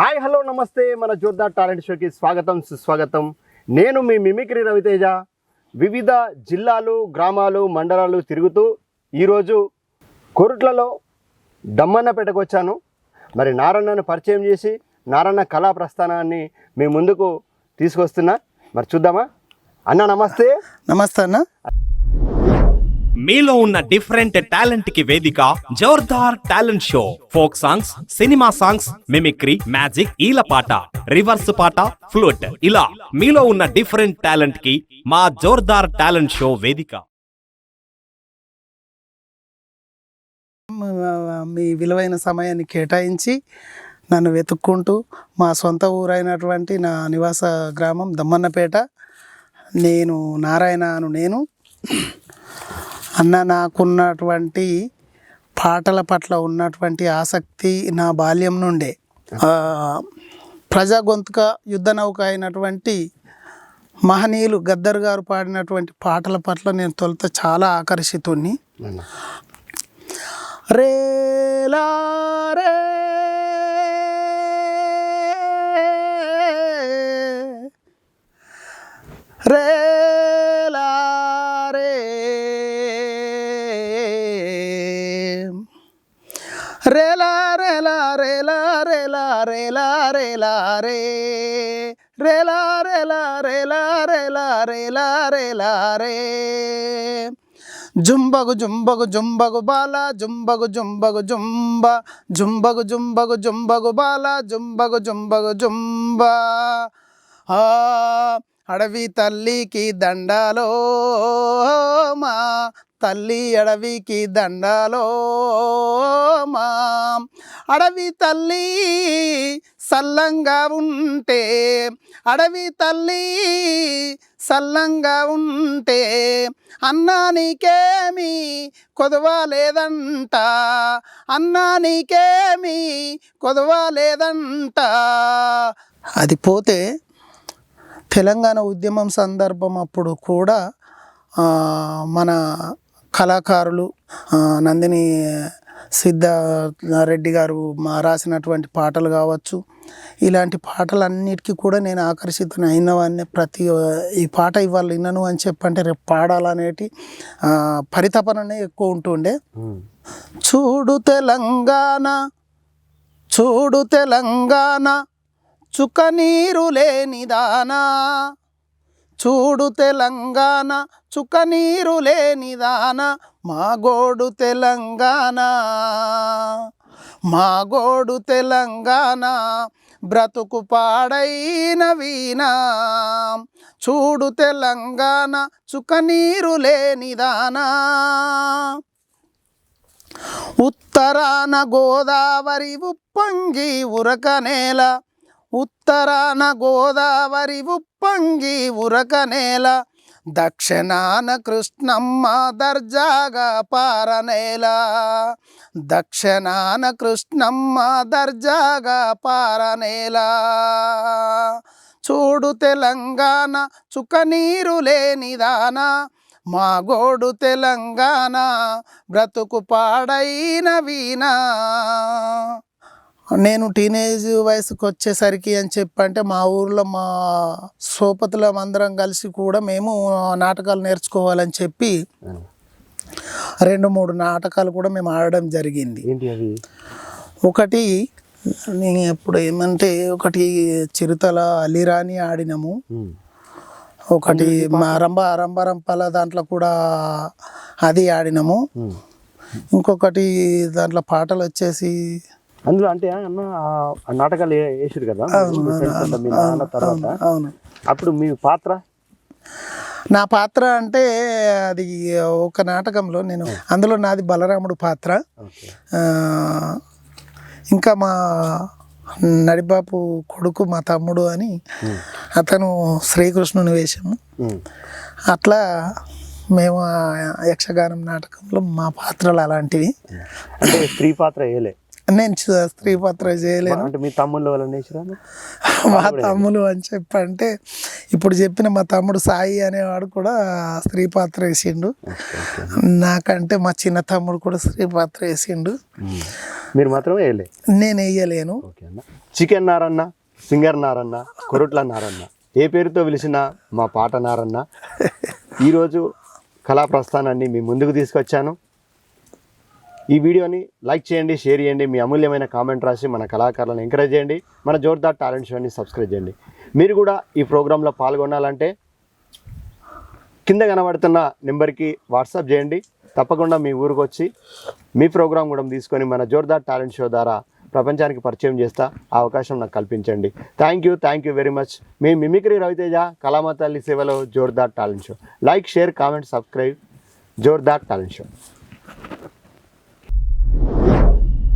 Hi hello నమస్తే. మన Jordar talent షోకి స్వాగతం సుస్వాగతం. నేను మీ మిమిక్రీ రవితేజ. వివిధ జిల్లాలు గ్రామాలు మండలాలు తిరుగుతూ ఈరోజు కొరుట్లలో దమ్మన్నపేటకు వచ్చాను. మరి నారాయణను పరిచయం చేసి నారాయణ కళా ప్రస్థానాన్ని మీ ముందుకు తీసుకొస్తున్నా. మరి చూద్దామా? అన్న నమస్తే. నమస్తే అన్న. మీలో ఉన్న డిఫరెంట్ టాలెంట్కి వేదిక Jordar talent show. Folk songs cinema songs mimicry magic ఈల పాట రివర్స్ పాట ఫ్లూట్. ఇలా మీలో ఉన్న డిఫరెంట్ టాలెంట్కి మా జోర్దార్ టాలెంట్ షో వేదిక. మీ విలువైన సమయాన్ని కేటాయించి నన్ను వెతుక్కుంటూ మా సొంత ఊరైనటువంటి నా నివాస గ్రామం దమ్మన్నపేట. నేను నారాయణ అను నేను. అన్న నాకున్నటువంటి పాటల పట్ల ఉన్నటువంటి ఆసక్తి నా బాల్యం నుండే ప్రజా గొంతుక యుద్ధ నౌక అయినటువంటి మహనీయులు గద్దర్ గారు పాడినటువంటి పాటల పట్ల నేను తొలుత చాలా ఆకర్షితుణ్ణి. రేలా రే రేలా రేలా రేలా రేలా రే. రేలా రేలా రేలా రేలా రేలా రేలా రే జుంబగు జుంబగు జుంబగు బాల జుంబగు జుంబగు జుంబ జుంబగు జుంబగు జుంబగు బాల జుంబగు జుంబగు జుంబ. అడవి తల్లికి దండాలో మా తల్లి అడవికి దండాలో మా. అడవి తల్లి సల్లంగా ఉంటే అడవి తల్లి సల్లంగా ఉంటే అన్నానికేమి కొదవలేదంట కొదవ లేదంట కొదవ లేదంట. అది పోతే తెలంగాణ ఉద్యమం సందర్భం అప్పుడు కూడా మన కళాకారులు నందిని సిద్ధారెడ్డి గారు రాసినటువంటి పాటలు కావచ్చు ఇలాంటి పాటలన్నిటికీ కూడా నేను ఆకర్షితుని అయినవాన్ని ప్రతి ఈ పాట ఇవాళ విన్నాను అని చెప్పంటే రేపు పాడాలనేటి పరితపననే ఎక్కువ ఉంటుండే. చూడు తెలంగాణ చూడు తెలంగాణ చుక్క నీరు లేనిదానా చూడు తెలంగాణ చుక్క నీరు లేనిదాన మా గోడు తెలంగాణ. మా గోడు తెలంగాణ బ్రతుకు పాడైన వీణా. చూడు తెలంగాణ చుకనీరు నీరు లేనిదానా ఉత్తరాన గోదావరి ఉప్పంగి ఉరకనేల ఉత్తరాన గోదావరి ఉప్పొంగి ఉరకనేల దక్షిణాన కృష్ణమ్మ దర్జాగా పారనేల దక్షిణాన కృష్ణమ్మ దర్జాగా పారనేల చూడు తెలంగాణ చుకనీరు నీరు లేనిదానా మా గోడు తెలంగాణ బ్రతుకు పాడైన వీణా. నేను టీనేజ్ వయసుకు వచ్చేసరికి అని చెప్పంటే మా ఊర్లో మా సోపతులం అందరం కలిసి కూడా మేము నాటకాలు నేర్చుకోవాలని చెప్పి. రెండు మూడు నాటకాలు కూడా మేము ఆడడం జరిగింది ఏంటి అవి ఒకటి నేను ఎప్పుడు ఏమంటే ఒకటి చిరుతల అలిరాని ఆడినాము. ఒకటి మా రంభ రంభరంపల దాంట్లో కూడా అది ఆడినాము. ఇంకొకటి దాంట్లో పాటలు వచ్చేసి అందులో అంటే అన్న ఆ- నాటకాలు వేసారు కదా? మీ నాన్న తర్వాత? అవును అప్పుడు మీ పాత్ర? నా పాత్ర అంటే అది ఒక నాటకంలో నేను అందులో నాది బలరాముడు పాత్ర. ఇంకా మా నడిబాపు కొడుకు మా తమ్ముడు అని అతను శ్రీకృష్ణుని వేషము. ఉమ్. అట్లా మేము యక్షగానం నాటకంలో మా పాత్రలు అలాంటివి. అంటే స్త్రీ పాత్ర వేయలే? నేను స్త్రీ పాత్ర చేయలేను. అంటే మీ తమ్ముళ్ళు వాళ్ళని మా తమ్ముడు అని చెప్పంటే ఇప్పుడు చెప్పిన మా తమ్ముడు సాయి అనేవాడు కూడా స్త్రీ పాత్ర వేసిండు. నాకంటే మా చిన్న తమ్ముడు కూడా స్త్రీ పాత్ర వేసిండు. మీరు మాత్రమే వేయలే? నేను వేయలేను. ఓకే అన్న. చికెన్ నారన్న సింగర్ నారన్న కొరుట్ల నారన్న ఏ పేరుతో పిలిచినా మా పాట నారన్న. ఈరోజు కళా ప్రస్థానాన్ని మీ ముందుకు తీసుకొచ్చాను. ఈ వీడియోని లైక్ చేయండి షేర్ చేయండి మీ అమూల్యమైన కామెంట్ రాసి మన కళాకారులను ఎంకరేజ్ చేయండి మన జోర్దార్ టాలెంట్ షోని సబ్స్క్రైబ్ చేయండి. మీరు కూడా ఈ ప్రోగ్రాంలో పాల్గొనాలంటే కింద కనబడుతున్న నెంబర్కి వాట్సాప్ చేయండి. తప్పకుండా మీ ఊరికి వచ్చి మీ ప్రోగ్రాం కూడా తీసుకొని మన జోర్దార్ టాలెంట్ షో ద్వారా ప్రపంచానికి పరిచయం చేస్తా ఆ అవకాశం నాకు కల్పించండి. Thank you thank you very much me mimicry Raviteja కళామతల్లి సేవలో Jordar talent show. Like share comment subscribe Jordar talent show.